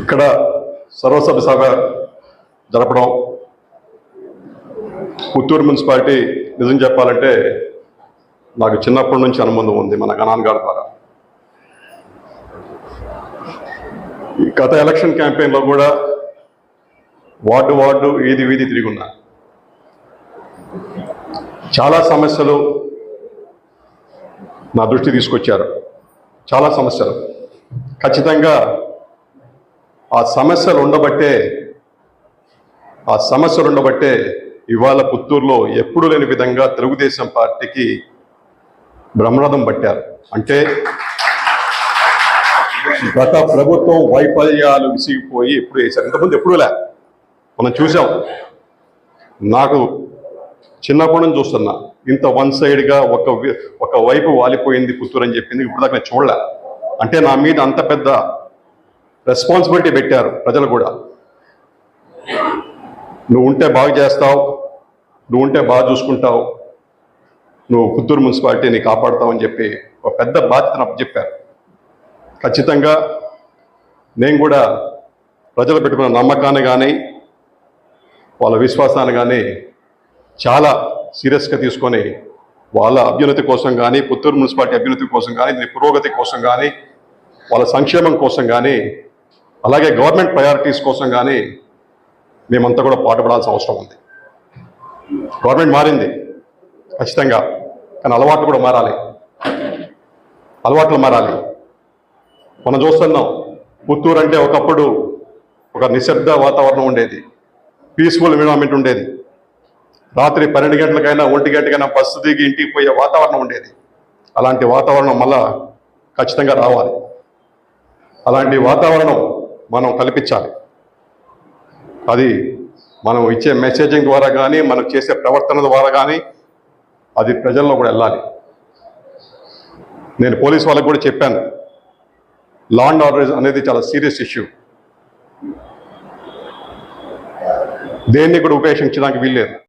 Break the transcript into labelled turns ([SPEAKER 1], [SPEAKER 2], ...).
[SPEAKER 1] ఇక్కడ సర్వసభ్య సభ జరపడం పుత్తూరు మున్సిపాలిటీ నిజం చెప్పాలంటే నాకు చిన్నప్పటి నుంచి అనుబంధం ఉంది మన గణాన్ గారి ద్వారా. ఈ గత ఎలక్షన్ క్యాంపెయిన్లో కూడా వార్డు వార్డు వీధి వీధి తిరిగి ఉన్నా. చాలా సమస్యలు నా దృష్టి తీసుకొచ్చారు. చాలా సమస్యలు. ఖచ్చితంగా ఆ సమస్యలు ఉండబట్టే ఆ సమస్యలు ఉండబట్టే ఇవాళ పుత్తూరులో ఎప్పుడు లేని విధంగా తెలుగుదేశం పార్టీకి బ్రహ్మరథం పట్టారు. అంటే గత ప్రభుత్వం వైఫల్యాలు విసిగిపోయి ఎప్పుడు వేశారు? ఇంతకుముందు ఎప్పుడు లే. మనం చూసాం. నాకు చిన్నప్పటి నుంచి చూస్తున్నా. ఇంత వన్ సైడ్గా ఒక ఒక వైపు వాలిపోయింది పుత్తూరు అని చెప్పింది ఇప్పుడు దాకా నేను చూడలే. అంటే నా మీద అంత పెద్ద రెస్పాన్సిబిలిటీ పెట్టారు ప్రజలు కూడా. నువ్వు ఉంటే బాగా చేస్తావు నువ్వు ఉంటే బాగా చూసుకుంటావు నువ్వు పుత్తూరు మున్సిపాలిటీని కాపాడుతావు అని చెప్పి ఒక పెద్ద బాధ్యత నాకు చెప్పారు. ఖచ్చితంగా నేను కూడా ప్రజలు పెట్టుకున్న నమ్మకాన్ని కానీ వాళ్ళ విశ్వాసాన్ని కానీ చాలా సీరియస్గా తీసుకొని వాళ్ళ అభ్యున్నతి కోసం కానీ పుత్తూరు మున్సిపాలిటీ అభ్యున్నతి కోసం కానీ దీని పురోగతి కోసం కానీ వాళ్ళ సంక్షేమం కోసం కానీ అలాగే గవర్నమెంట్ ప్రయారిటీస్ కోసం కానీ మేమంతా కూడా పాటుపడాల్సిన అవసరం ఉంది. గవర్నమెంట్ మారింది ఖచ్చితంగా. కానీ అలవాట్లు కూడా మారాలి. అలవాట్లు మారాలి. మనం చూస్తున్నాం పుత్తూరు అంటే ఒకప్పుడు ఒక నిశ్శబ్ద వాతావరణం ఉండేది. పీస్ఫుల్ ఎన్విరాన్మెంట్ ఉండేది. రాత్రి పన్నెండు గంటలకైనా ఒంటి గంటకైనా బస్సు దిగి ఇంటికి పోయే వాతావరణం ఉండేది. అలాంటి వాతావరణం మళ్ళా ఖచ్చితంగా రావాలి. అలాంటి వాతావరణం మనం కల్పించాలి. అది మనం ఇచ్చే మెసేజింగ్ ద్వారా కానీ మనం చేసే ప్రవర్తన ద్వారా కానీ అది ప్రజల్లో కూడా వెళ్ళాలి. నేను పోలీస్ వాళ్ళకి కూడా చెప్పాను. లా అండ్ ఆర్డర్ అనేది చాలా సీరియస్ ఇష్యూ. దేన్ని కూడా ఉపేక్షించడానికి వీల్లేదు.